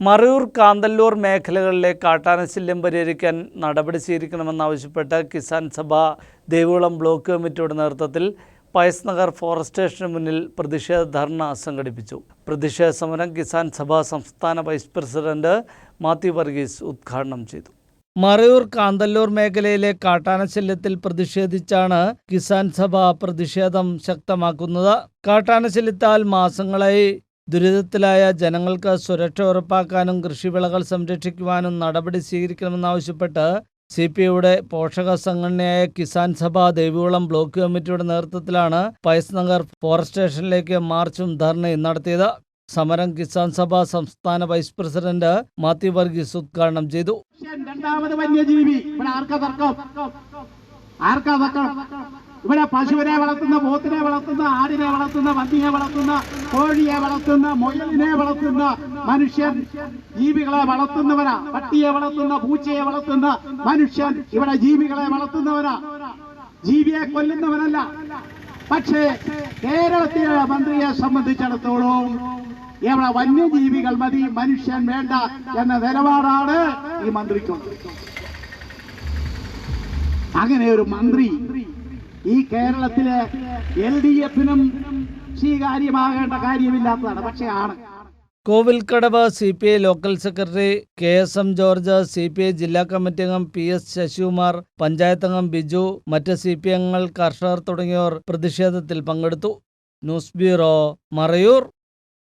മറയൂർ കാന്തല്ലൂർ മേഖലകളിലെ കാട്ടാനശല്യം പരിഹരിക്കാൻ നടപടി സ്വീകരിക്കണമെന്നാവശ്യപ്പെട്ട് കിസാൻ സഭ ദേവികുളം ബ്ലോക്ക് കമ്മിറ്റിയുടെ നേതൃത്വത്തിൽ പയസ് നഗർ ഫോറസ്റ്റ് സ്റ്റേഷന് മുന്നിൽ പ്രതിഷേധ ധർണ സംഘടിപ്പിച്ചു. പ്രതിഷേധ സമരം കിസാൻ സഭ സംസ്ഥാന വൈസ് പ്രസിഡന്റ് മാത്യു വർഗീസ് ഉദ്ഘാടനം ചെയ്തു. മറയൂർ കാന്തല്ലൂർ മേഖലയിലെ കാട്ടാനശല്യത്തിൽ പ്രതിഷേധിച്ചാണ് കിസാൻ സഭ പ്രതിഷേധം ശക്തമാക്കുന്നത്. കാട്ടാനശല്യത്താൽ മാസങ്ങളായി ദുരിതത്തിലായ ജനങ്ങൾക്ക് സുരക്ഷ ഉറപ്പാക്കാനും കൃഷിവിളകൾ സംരക്ഷിക്കുവാനും നടപടി സ്വീകരിക്കണമെന്നാവശ്യപ്പെട്ട് സി പി ഐയുടെ പോഷക സംഘടനയായ കിസാൻ സഭ ദേവികുളം ബ്ലോക്ക് കമ്മിറ്റിയുടെ നേതൃത്വത്തിലാണ് പയസ് നഗർ ഫോറസ്റ്റ് സ്റ്റേഷനിലേക്ക് മാർച്ചും ധർണയും നടത്തിയത്. സമരം കിസാൻ സഭ സംസ്ഥാന വൈസ് പ്രസിഡന്റ് മാത്യു വർഗീസ് ഉദ്ഘാടനം ചെയ്തു. രണ്ടാമത് വന്യജീവി. ഇവിടെ ആർക്കാ തർക്കം? ആർക്കാ തർക്കം? ഇവിടെ പശുവിനെ വളർത്തുന്ന പോത്തിനെ വളർത്തുന്ന ആടിനെ വളർത്തുന്ന പന്നിയെ വളർത്തുന്ന കോഴിയെ വളർത്തുന്ന മുയലിനെ വളർത്തുന്ന മനുഷ്യൻ ജീവികളെ വളർത്തുന്നവരാ പട്ടിയെ വളർത്തുന്ന പൂച്ചയെ വളർത്തുന്ന മനുഷ്യൻ ഇവിടെ ജീവികളെ വളർത്തുന്നവരാ ജീവിയെ കൊല്ലുന്നവനല്ല. പക്ഷേ കേരളത്തിലെ മന്ത്രിയെ സംബന്ധിച്ചിടത്തോളം ഇവിടെ വന്യജീവികൾ മതി മനുഷ്യൻ വേണ്ട എന്ന നിലപാടാണ് ഈ മന്ത്രിക്കുള്ളത്. അങ്ങനെ ഒരു മന്ത്രി ഈ കേരളത്തിലെ എൽ ഡി എഫിനും സ്വീകാര്യമാകേണ്ട കാര്യമില്ലാത്തതാണ് പക്ഷേ ആണ്. Kovilkadavu C P I local secretary K S M George C P I ജില്ലാ കമ്മിറ്റി അംഗം പി എസ് ശശികുമാർ പഞ്ചായത്ത് അംഗം ബിജു മറ്റ് സി പി അംഗങ്ങൾ കർഷകർ തുടങ്ങിയവർ പ്രതിഷേധത്തിൽ പങ്കെടുത്തു. News bureau Marayoor.